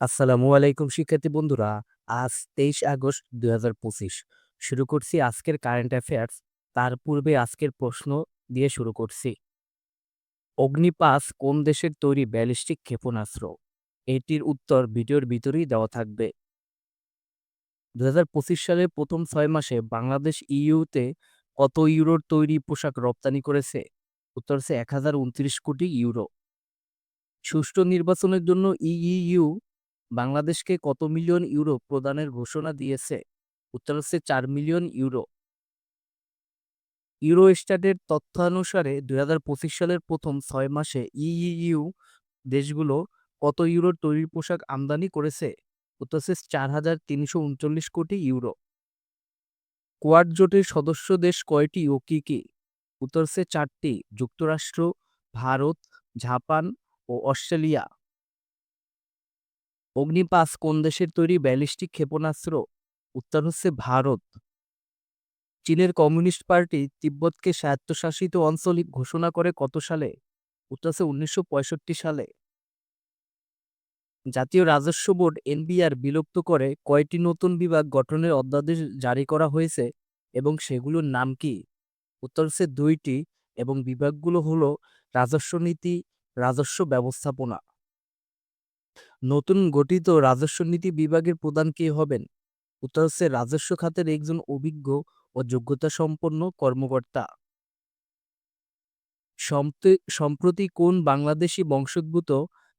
আসসালামু আলাইকুম শিক্ষার্থী বন্ধুরা, আজ তেইশ আগস্ট দুই হাজার পঁচিশ। শুরু করছি আজকের কারেন্ট অ্যাফেয়ার্স তার পূর্বে আজকের প্রশ্ন দিয়ে শুরু করছি। অগ্নিপাস কোন দেশের তৈরি ব্যালিস্টিক ক্ষেপণাস্ত্র? এটির উত্তর ভিডিওর ভিতরেই দেওয়া থাকবে। দু হাজার পঁচিশ সালের প্রথম ছয় মাসে বাংলাদেশ ইইউতে কত ইউরোর তৈরি পোশাক রপ্তানি করেছে? উত্তর হচ্ছে এক হাজার উনত্রিশ কোটি ইউরো। সুষ্ঠু নির্বাচনের জন্য ইইউ বাংলাদেশকে কত মিলিয়ন ইউরো প্রদানের ঘোষণা দিয়েছে? উত্তর হচ্ছে চার মিলিয়ন ইউরো। ইউরোস্ট্যাটের তথ্যানুসারে দুই হাজার পঁচিশ সালের প্রথম ছয় মাসে ইইউ দেশগুলো কত ইউরোর তৈরি পোশাক আমদানি করেছে? উত্তর হচ্ছে চার হাজার তিনশো উনচল্লিশ কোটি ইউরো। কোয়াড জোটের সদস্য দেশ কয়টি ও কি কি? উত্তর হচ্ছে চারটি। যুক্তরাষ্ট্র, ভারত, জাপান ও অস্ট্রেলিয়া। অগ্নিপাস কোন দেশের তৈরি ব্যালিস্টিক ক্ষেপণাস্ত্র? উত্তর হচ্ছে ভারত। চীনের কমিউনিস্ট পার্টি তিব্বতকে স্বায়ত্তশাসিত অঞ্চল ঘোষণা করে কত সালে? উত্তর হচ্ছে উনিশশো পঁয়ষট্টি সালে। জাতীয় রাজস্ব বোর্ড এনবিআর বিলুপ্ত করে কয়টি নতুন বিভাগ গঠনের অধ্যাদেশ জারি করা হয়েছে এবং সেগুলোর নাম কি? উত্তর হচ্ছে দুইটি এবং বিভাগগুলো হলো রাজস্ব নীতি, রাজস্ব ব্যবস্থাপনা। নতুন গঠিত রাজস্ব নীতি বিভাগের প্রধান কে হবেন? উত্তর হচ্ছে রাজস্ব খাতের একজন অভিজ্ঞ ও যোগ্যতা সম্পন্ন কর্মকর্তা সম্প্রতি কোন বাংলাদেশি বংশোদ্ভূত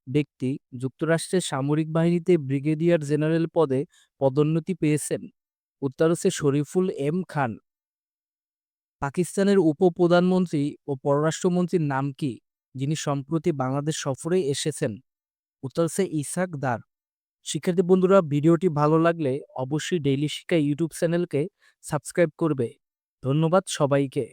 ব্যক্তি যুক্তরাষ্ট্রের সামরিক বাহিনীতে ব্রিগেডিয়ার জেনারেল পদে পদোন্নতি পেয়েছেন? উত্তর হচ্ছে শরীফুল এম খান। পাকিস্তানের উপপ্রধানমন্ত্রী ও পররাষ্ট্রমন্ত্রীর নাম কি, যিনি সম্প্রতি বাংলাদেশ সফরে এসেছেন? উত্তর ইসাক দার। শিক্ষার্থী বন্ধুরা, ভিডিওটি ভালো লাগলে অবশ্যই ডেইলি শিক্ষা ইউটিউব চ্যানেলকে সাবস্ক্রাইব করবে। ধন্যবাদ সবাইকে।